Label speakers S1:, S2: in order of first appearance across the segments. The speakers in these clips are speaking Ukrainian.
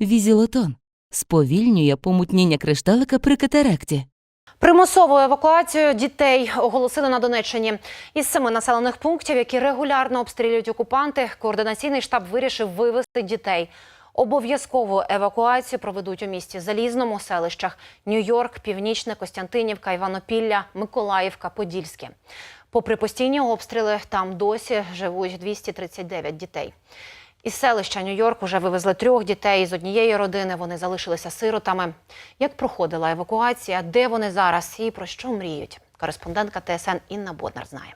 S1: Візілотон сповільнює помутніння кришталика при катаракті.
S2: Примусову евакуацію дітей оголосили на Донеччині. Із семи населених пунктів, які регулярно обстрілюють окупанти, координаційний штаб вирішив вивезти дітей. Обов'язкову евакуацію проведуть у місті Залізному, селищах Нью-Йорк, Північне, Костянтинівка, Іванопілля, Миколаївка, Подільське. Попри постійні обстріли, там досі живуть 239 дітей. Із селища Нью-Йорк уже вивезли трьох дітей з однієї родини. Вони залишилися сиротами. Як проходила евакуація, де вони зараз і про що мріють? Кореспондентка ТСН Інна Боднар знає.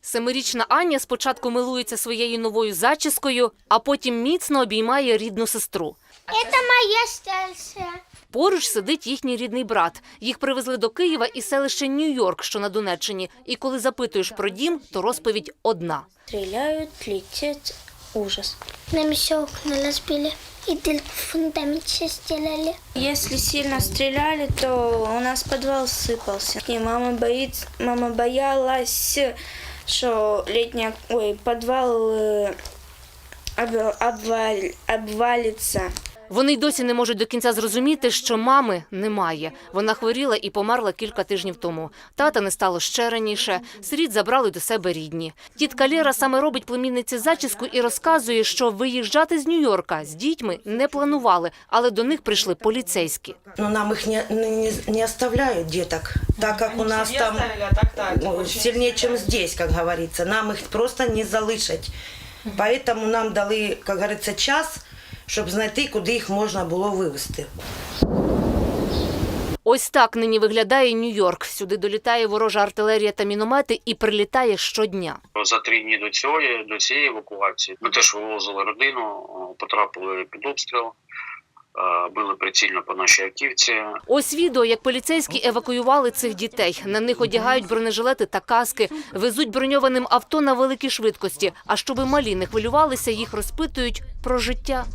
S3: Семирічна Аня спочатку милується своєю новою зачіскою, а потім міцно обіймає рідну сестру.
S4: Это моя старшая.
S3: Поруч сидить їхній рідний брат. Їх привезли до Києва із селища Нью-Йорк, що на Донеччині. І коли запитуєш про дім, то розповідь одна.
S4: Стреляют, летят. Ужас. Нам еще окна разбили. И дырку в фундаменте сделали. Если сильно стреляли, то у нас подвал сыпался. И мама боится, мама боялась, что летняя, ой, подвал обвал, об- обвалится.
S3: Вони й досі не можуть до кінця зрозуміти, що мами немає. Вона хворіла і померла кілька тижнів тому. Тата не стало ще раніше. Сиріт забрали до себе рідні. Тітка Лєра саме робить племінниці зачіску і розказує, що виїжджати з Нью-Йорка з дітьми не планували, але до них прийшли поліцейські.
S5: Но нам их не, не, не оставляют деток, так как у нас там ну, сильнее, чем здесь, как говорится. Нам их просто не залишать. Поэтому нам дали, как говорится, час, щоб знайти, куди їх можна було вивезти.
S3: Ось так нині виглядає Нью-Йорк. Сюди долітає ворожа артилерія та міномети і прилітає щодня.
S6: За три дні до цієї, до цієї евакуації ми теж вивозили родину, потрапили під обстріл, е, били прицільно по нашій автівці.
S3: Ось відео, як поліцейські евакуювали цих дітей. На них одягають бронежилети та каски, везуть броньованим авто на великій швидкості. А щоби малі не хвилювалися, їх розпитують про життя.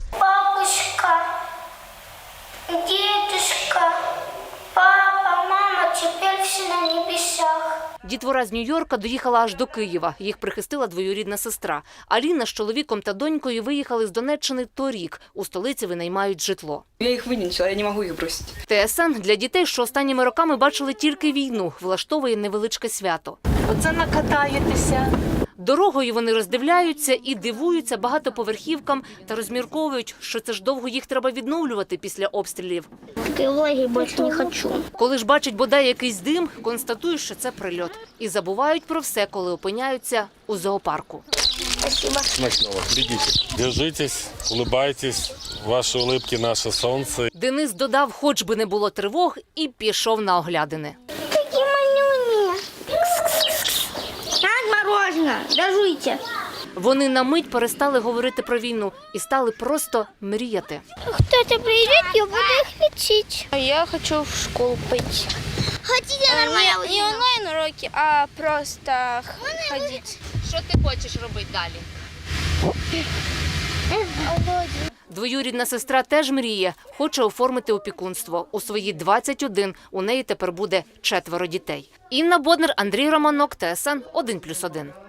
S4: Бабушка, дедушка, папа, мама, теперь все на небесах.
S3: Дітвора з Нью-Йорка доїхала аж до Києва. Їх прихистила двоюрідна сестра. Аліна з чоловіком та донькою виїхали з Донеччини торік. У столиці винаймають житло.
S7: Я их выненчила, я не могу их бросить.
S3: ТСН для дітей, що останніми роками бачили тільки війну, влаштовує невеличке свято.
S1: Оце накатаєтеся.
S3: Дорогою вони роздивляються і дивуються багатоповерхівкам та розмірковують, що це ж довго їх треба відновлювати після обстрілів.
S4: Лагерь больше не хочу.
S3: Коли ж бачать бодай якийсь дим, констатують, що це прильот. І забувають про все, коли опиняються у зоопарку.
S8: Смачного. Держитесь, улыбайтесь. Ваши улыбки – наше солнце.
S3: Денис додав, хоч би не було тривог, і пішов на оглядини.
S4: А, мороженое.
S3: Вони на мить перестали говорити про війну і стали просто мріяти.
S4: Кто-то придет, я буду их лечить. Я хочу в школу пойти. Хотите нормально? Не, не онлайн уроки, а просто ходить.
S3: Що ти хочеш робити далі? Двоюрідна сестра теж мріє, хоче оформити опікунство. У свої 21 у неї тепер буде четверо дітей. Інна Боднер, Андрій Романок, ТСН 1+,1.